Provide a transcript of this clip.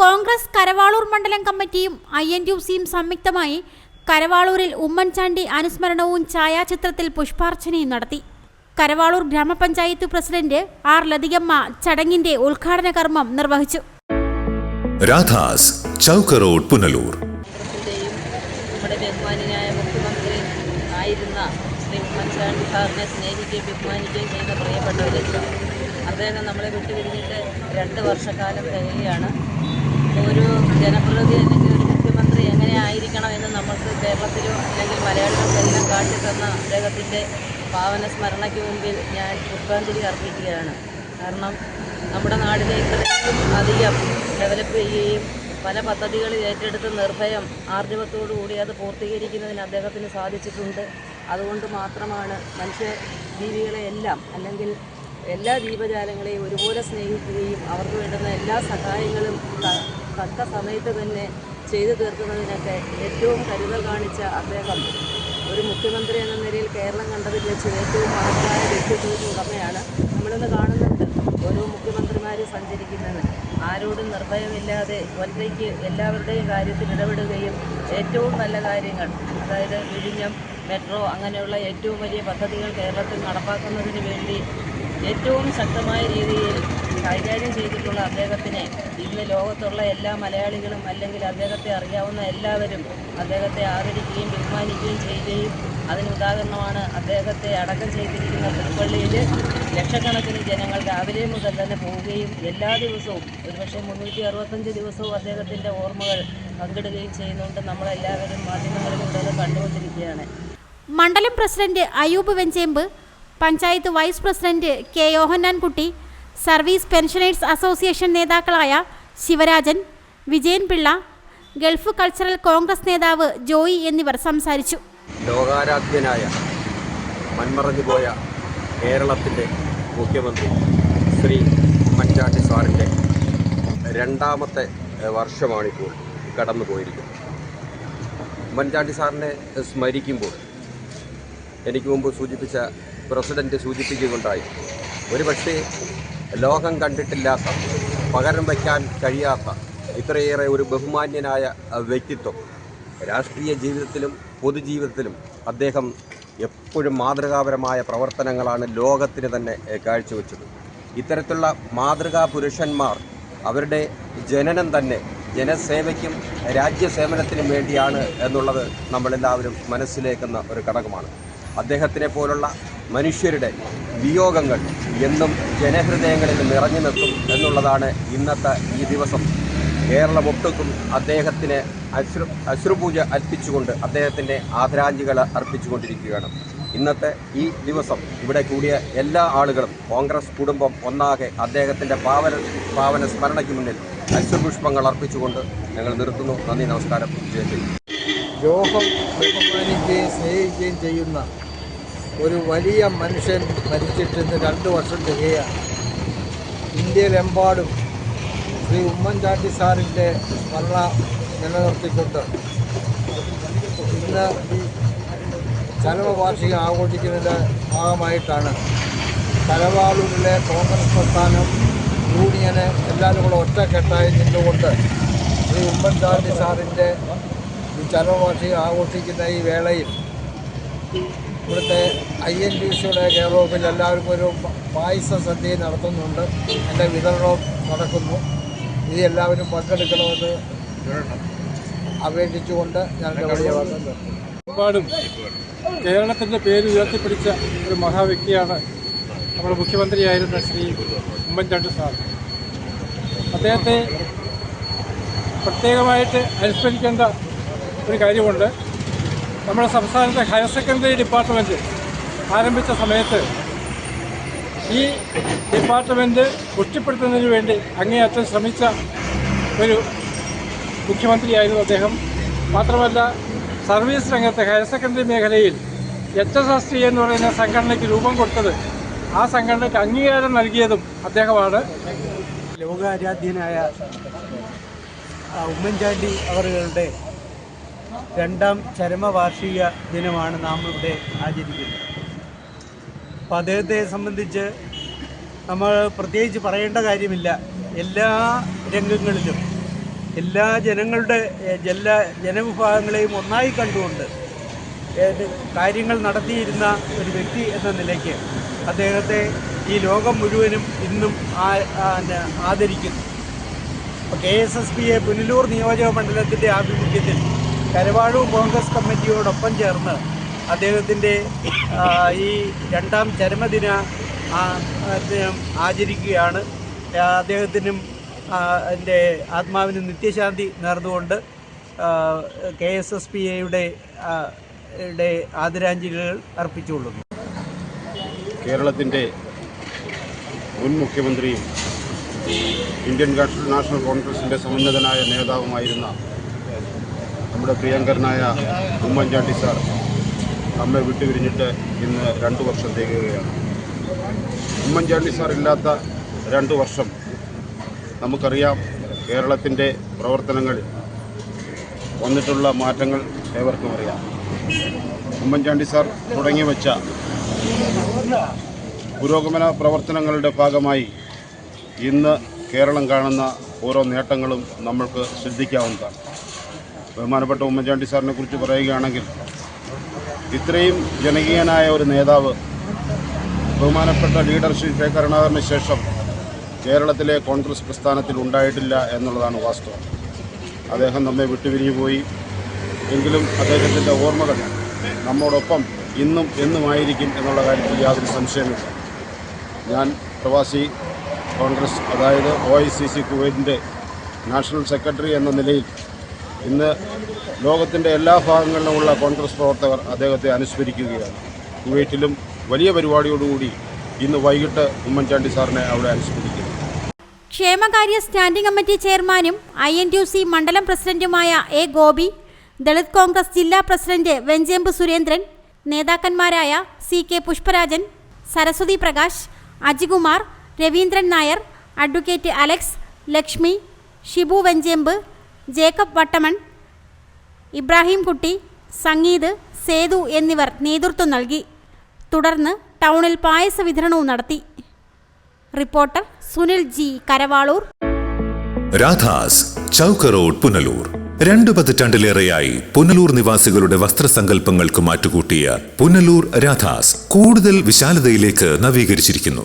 കോൺഗ്രസ് കരവാളൂർ മണ്ഡലം കമ്മിറ്റിയും I N U സിയും സംയുക്തമായി കരവാളൂരിൽ ഉമ്മൻചാണ്ടി അനുസ്മരണവും ഛായാചിത്രത്തിൽ പുഷ്പാർച്ചനയും നടത്തി. കരവാളൂർ ഗ്രാമപഞ്ചായത്ത് പ്രസിഡന്റ് ആർ ലതികമ്മ ചടങ്ങിന്റെ ഉദ്ഘാടന കർമ്മം നിർവഹിച്ചു. രാധാസ് ചൗക്ക് റോഡ് പുനലൂർ. നമ്മുടെ ബഹുമാനിയായ മുഖ്യമന്ത്രി ആയിരുന്ന ശ്രീ ഉമ്മൻചാണ്ടി സാറിനെ സ്നേഹിക്കുകയും ബഹുമാനിക്കുകയും ചെയ്ത പ്രിയപ്പെട്ടവരല്ല അദ്ദേഹം നമ്മളെ വിട്ടുപിരിഞ്ഞിട്ട് രണ്ട് വർഷക്കാലം തികയാണ് ഒരു ജനപ്രതിനിധി അല്ലെങ്കിൽ ഒരു മുഖ്യമന്ത്രി എങ്ങനെ ആയിരിക്കണം എന്ന് നമുക്ക് കേരളത്തിലും അല്ലെങ്കിൽ മലയാളികൾക്കെല്ലാം കാട്ടിത്തന്ന അദ്ദേഹത്തിന്റെ പാവന സ്മരണയ്ക്ക് മുമ്പിൽ ഞാൻ പുഷ്പാഞ്ജലി അർപ്പിക്കുകയാണ്. കാരണം നമ്മുടെ നാടിനെ ഇത്രയും അധികം ഡെവലപ്പ് ചെയ്യുകയും പല പദ്ധതികളിൽ ഏറ്റെടുത്ത് നിർഭയം ആർജവത്തോടുകൂടി അത് പൂർത്തീകരിക്കുന്നതിന് അദ്ദേഹത്തിന് സാധിച്ചിട്ടുണ്ട്. അതുകൊണ്ട് മാത്രമാണ് മനുഷ്യ ജീവികളെ എല്ലാം അല്ലെങ്കിൽ എല്ലാ ജീവജാലങ്ങളെയും ഒരുപോലെ സ്നേഹിക്കുകയും അവർക്ക് വേണ്ടുന്ന എല്ലാ സഹായങ്ങളും തക്ക സമയത്ത് തന്നെ ചെയ്തു തീർക്കുന്നതിനൊക്കെ ഏറ്റവും കരുതൽ കാണിച്ച അദ്ദേഹം ഒരു മുഖ്യമന്ത്രി എന്ന നിലയിൽ കേരളം കണ്ടതിൽ വെച്ച് ഏറ്റവും മഹത്തായ വ്യക്തിത്വത്തിന് ഉടമയാണ്. നമ്മളിന്ന് കാണുന്നുണ്ട് ഓരോ മുഖ്യമന്ത്രിമാർ സഞ്ചരിക്കുന്നത്. ആരോടും നിർഭയമില്ലാതെ ഒറ്റയ്ക്ക് എല്ലാവരുടെയും കാര്യത്തിൽ ഇടപെടുകയും ഏറ്റവും നല്ല കാര്യങ്ങൾ അതായത് വിഴിഞ്ഞം മെട്രോ അങ്ങനെയുള്ള ഏറ്റവും വലിയ പദ്ധതികൾ കേരളത്തിൽ നടപ്പാക്കുന്നതിന് വേണ്ടി ഏറ്റവും ശക്തമായ രീതിയിൽ കൈകാര്യം ചെയ്തിട്ടുള്ള അദ്ദേഹത്തിനെ ഇന്ന് ലോകത്തുള്ള എല്ലാ മലയാളികളും അല്ലെങ്കിൽ അദ്ദേഹത്തെ അറിയാവുന്ന എല്ലാവരും അദ്ദേഹത്തെ ആദരിക്കുകയും ബഹുമാനിക്കുകയും ചെയ്യുകയും അതിന് ഉദാഹരണമാണ് അദ്ദേഹത്തെ അടക്കം ചെയ്തിരിക്കുന്ന പുൽപ്പള്ളിയിൽ ലക്ഷക്കണക്കിന് ജനങ്ങൾ രാവിലെ മുതൽ തന്നെ പോവുകയും എല്ലാ ദിവസവും ഒരുപക്ഷെ മുന്നൂറ്റി അറുപത്തഞ്ച് ദിവസവും അദ്ദേഹത്തിന്റെ ഓർമ്മകൾ പങ്കിടുകയും ചെയ്യുന്നുണ്ട് നമ്മളെല്ലാവരും മാധ്യമങ്ങളിലൂടെ അത് കണ്ടുകൊണ്ടിരിക്കുകയാണ്. മണ്ഡലം president Ayoob Venchembu panchayat vice president K Yohannankutty service pensioners association നേതാക്കളായ ശിവരാജൻ വിജയൻ പിള്ള ഗൾഫ് കൾച്ചറൽ കോൺഗ്രസ് നേതാവ് ജോയി എന്നിവർ സംസാരിച്ചു. ലോകാരാധ്യനായ മൺമറഞ്ഞു പോയ കേരളത്തിന്റെ മുഖ്യമന്ത്രി ശ്രീ മറ്റാട്ടി സാറിന്റെ രണ്ടാമത്തെ വർഷമാണിപ്പോൾ കടന്നു പോയിരിക്കുന്നത് ഉമ്മൻചാണ്ടി സാറിനെ സ്മരിക്കുമ്പോൾ എനിക്ക് മുമ്പ് സൂചിപ്പിച്ച പ്രസിഡന്റ് സൂചിപ്പിക്കുകയുണ്ടായി. ഒരുപക്ഷേ ലോകം കണ്ടിട്ടില്ലാത്ത പകരം വയ്ക്കാൻ കഴിയാത്ത ഇത്രയേറെ ഒരു ബഹുമാന്യനായ വ്യക്തിത്വം. രാഷ്ട്രീയ ജീവിതത്തിലും പൊതുജീവിതത്തിലും അദ്ദേഹം എപ്പോഴും മാതൃകാപരമായ പ്രവർത്തനങ്ങളാണ് ലോകത്തിന് തന്നെ കാഴ്ചവെച്ചത്. ഇത്തരത്തിലുള്ള മാതൃകാ പുരുഷന്മാർ അവരുടെ ജനനം തന്നെ ജനസേവയ്ക്കും രാജ്യസേവനത്തിനും വേണ്ടിയാണ് എന്നുള്ളത് നമ്മളെല്ലാവരും മനസ്സിലേക്കുന്ന ഒരു ഘടകമാണ്. അദ്ദേഹത്തിനെ പോലുള്ള മനുഷ്യരുടെ വിയോഗങ്ങൾ എന്നും ജനഹൃദയങ്ങളിൽ നിറഞ്ഞു നിൽക്കും എന്നുള്ളതാണ് ഇന്നത്തെ ഈ ദിവസം. കേരളമൊട്ടുക്കും അദ്ദേഹത്തിന് അശ്രു അശ്രുപൂജ അർപ്പിച്ചുകൊണ്ട് അദ്ദേഹത്തിന്റെ ആദരാഞ്ജലികൾ അർപ്പിച്ചുകൊണ്ടിരിക്കുകയാണ്. ഇന്നത്തെ ഈ ദിവസം ഇവിടെ കൂടിയ എല്ലാ ആളുകളും കോൺഗ്രസ് കുടുംബം ഒന്നാകെ അദ്ദേഹത്തിന്റെ പാവന പാവന സ്മരണയ്ക്ക് മുന്നിൽ അശ്രുപുഷ്പങ്ങൾ അർപ്പിച്ചുകൊണ്ട് ഞങ്ങൾ നിർത്തുന്നു. നന്ദി നമസ്കാരം. ജയ ജയ് ലോകം സ്നേഹിക്കുകയും ചെയ്യുന്ന ഒരു വലിയ മനുഷ്യൻ മരിച്ചിട്ട് ഇന്ന് രണ്ട് വർഷം തികയാണ്. ഇന്ത്യയിലെമ്പാടും ശ്രീ ഉമ്മൻചാണ്ടി സാറിന്റെ സ്മരണ നിലനിർത്തിക്കൊണ്ട് ഇന്ന് ഈ ചരമവാർഷികം ആഘോഷിക്കുന്നതിന്റെ ഭാഗമായിട്ടാണ് തലവാളൂരിലെ കോൺഗ്രസ് പ്രസ്ഥാനം യൂണിയന് എല്ലാവരും കൂടെ ഒറ്റക്കെട്ടായി നിന്നുകൊണ്ട് ശ്രീ ഉമ്മൻചാണ്ടി സാറിന്റെ ഈ ചരമവാർഷികം ആഘോഷിക്കുന്ന ഈ വേളയിൽ ഇവിടുത്തെ ഐ എൻ ടി സിയുടെ കെയർ എല്ലാവർക്കും ഒരു പായസ സദ്യ നടത്തുന്നുണ്ട്. എന്റെ വിതരണവും നടക്കുന്നു. ഇത് എല്ലാവരും പങ്കെടുക്കണമെന്ന് അപേക്ഷിച്ചുകൊണ്ട് ഞാൻ ഒരുപാടും കേരളത്തിന്റെ പേര് ഉയർത്തിപ്പിടിച്ച ഒരു മഹാവ്യക്തിയാണ് നമ്മുടെ മുഖ്യമന്ത്രിയായിരുന്ന ശ്രീ ഉമ്മൻചാണ്ടി സാർ. അദ്ദേഹത്തെ പ്രത്യേകമായിട്ട് അനുസ്മരിക്കേണ്ട ഒരു കാര്യമുണ്ട്. നമ്മുടെ സംസ്ഥാനത്തെ ഹയർ സെക്കൻഡറി ഡിപ്പാർട്ട്മെന്റ് ആരംഭിച്ച സമയത്ത് ഈ ഡിപ്പാർട്ട്മെന്റ് പുഷ്ടിപ്പെടുത്തുന്നതിന് വേണ്ടി അങ്ങേയറ്റം ശ്രമിച്ച ഒരു മുഖ്യമന്ത്രിയായിരുന്നു അദ്ദേഹം. മാത്രമല്ല സർവീസ് രംഗത്തെ ഹയർ സെക്കൻഡറി മേഖലയിൽ എച്ച് എസ് എസ് ടി എന്ന് പറയുന്ന സംഘടനയ്ക്ക് രൂപം കൊടുത്തത് ആ സംഘടനയ്ക്ക് അംഗീകാരം നൽകിയതും അദ്ദേഹമാണ്. ലോകാരാധ്യനായ ഉമ്മൻചാണ്ടി അവറുകളുടെ രണ്ടാം ചരമവാർഷിക ദിനമാണ് നാം ഇവിടെ ആചരിക്കുന്നത്. അപ്പം അദ്ദേഹത്തെ സംബന്ധിച്ച് നമ്മൾ പ്രത്യേകിച്ച് പറയേണ്ട കാര്യമില്ല. എല്ലാ രംഗങ്ങളിലും എല്ലാ ജനങ്ങളുടെ എല്ലാ ജനവിഭാഗങ്ങളെയും ഒന്നായി കണ്ടുകൊണ്ട് കാര്യങ്ങൾ നടത്തിയിരുന്ന ഒരു വ്യക്തി എന്ന നിലയ്ക്ക് അദ്ദേഹത്തെ ഈ ലോകം മുഴുവനും ഇന്നും ആദരിക്കുന്നു. K S S P A Punalur നിയോജക മണ്ഡലത്തിന്റെ ആഭിമുഖ്യത്തിൽ കരവാളൂർ കോൺഗ്രസ് കമ്മിറ്റിയോടൊപ്പം ചേർന്ന് അദ്ദേഹത്തിന്റെ ഈ രണ്ടാം ചരമദിന ആചരിക്കുകയാണ്. അദ്ദേഹത്തിനും എന്റെ ആത്മാവിന് നിത്യശാന്തി നേർന്നുകൊണ്ട് കെ എസ് എസ് പി എയുടെ ആദരാഞ്ജലികൾ അർപ്പിച്ചുകൊള്ളുന്നു. കേരളത്തിന്റെ മുൻ മുഖ്യമന്ത്രിയും ഇന്ത്യൻ നാഷണൽ കോൺഗ്രസിന്റെ സമുന്നതനായ നേതാവുമായിരുന്ന നമ്മുടെ പ്രിയങ്കരനായ ഉമ്മൻചാണ്ടി സാർ നമ്മെ വിട്ടുപിരിഞ്ഞിട്ട് ഇന്ന് രണ്ട് വർഷം തികയുകയാണ്. ഉമ്മൻചാണ്ടി സാർ ഇല്ലാത്ത രണ്ട് വർഷം നമുക്കറിയാം കേരളത്തിന്റെ പ്രവർത്തനങ്ങളിൽ വന്നിട്ടുള്ള മാറ്റങ്ങൾ ഏവർക്കും അറിയാം. ഉമ്മൻചാണ്ടി സാർ തുടങ്ങി വച്ച പുരോഗമന പ്രവർത്തനങ്ങളുടെ ഭാഗമായി ഇന്ന് കേരളം കാണുന്ന ഓരോ നേട്ടങ്ങളും നമ്മൾക്ക് ശ്രദ്ധിക്കാവുന്നതാണ് ബഹുമാനപ്പെട്ട ഉമ്മൻചാണ്ടി സാറിനെ കുറിച്ച് പറയുകയാണെങ്കിൽ ഇത്രയും ജനകീയനായ ഒരു നേതാവ് ബഹുമാനപ്പെട്ട ലീഡർ ശ്രീ കെ കരുണാകരന് ശേഷം കേരളത്തിലെ കോൺഗ്രസ് പ്രസ്ഥാനത്തിൽ ഉണ്ടായിട്ടില്ല എന്നുള്ളതാണ് വാസ്തവം. അദ്ദേഹം നമ്മെ വിട്ടുപിരിഞ്ഞു പോയി. എങ്കിലും അദ്ദേഹത്തിന്റെ ഓർമ്മകൾ നമ്മോടൊപ്പം ഇന്നും എന്നുമായിരിക്കും എന്നുള്ള കാര്യത്തിൽ യാതൊരു സംശയമില്ല. ഞാൻ പ്രവാസി കോൺഗ്രസ് അതായത് ഒ ഐ സി സി കുവൈറ്റിന്റെ നാഷണൽ സെക്രട്ടറി എന്ന നിലയിൽ ഇന്ന് ലോകത്തിന്റെ എല്ലാ ഭാഗങ്ങളിലുമുള്ള കോൺഗ്രസ് പ്രവർത്തകർ അദ്ദേഹത്തെ അനുസ്മരിക്കുകയാണ്. കുവൈറ്റിലും വലിയ പരിപാടിയോടുകൂടി ഇന്ന് വൈകിട്ട് ഉമ്മൻചാണ്ടി സാറിനെ അവിടെ അനുസ്മരിക്കുന്നു. ക്ഷേമകാര്യ സ്റ്റാൻഡിംഗ് കമ്മിറ്റി ചെയർമാനും ഐ എൻ ടി സി മണ്ഡലം പ്രസിഡന്റുമായ എ ഗോപി ദളിത് കോൺഗ്രസ് ജില്ലാ president Venchemp Surendran നേതാക്കന്മാരായ C K Pushparajan Saraswathi Prakash Ajikumar Raveendran Nair advocate Alex Lakshmi Shibu Venchembu Jacob Vattamon Ibrahim Kutty Sangeeth Sethu എന്നിവർ നേതൃത്വം നൽകി. തുടർന്ന് ടൗണിൽ പായസ വിതരണവും നടത്തി. Reporter Sunil G Karavaloor. Radhas Chowk Road Punalur. രണ്ടു പതിറ്റാണ്ടിലേറെയായി പുനലൂർ നിവാസികളുടെ വസ്ത്രസങ്കല്പങ്ങൾക്ക് മാറ്റുകൂട്ടിയ പുനലൂർ രാധാസ് കൂടുതൽ വിശാലതയിലേക്ക് നവീകരിച്ചിരിക്കുന്നു.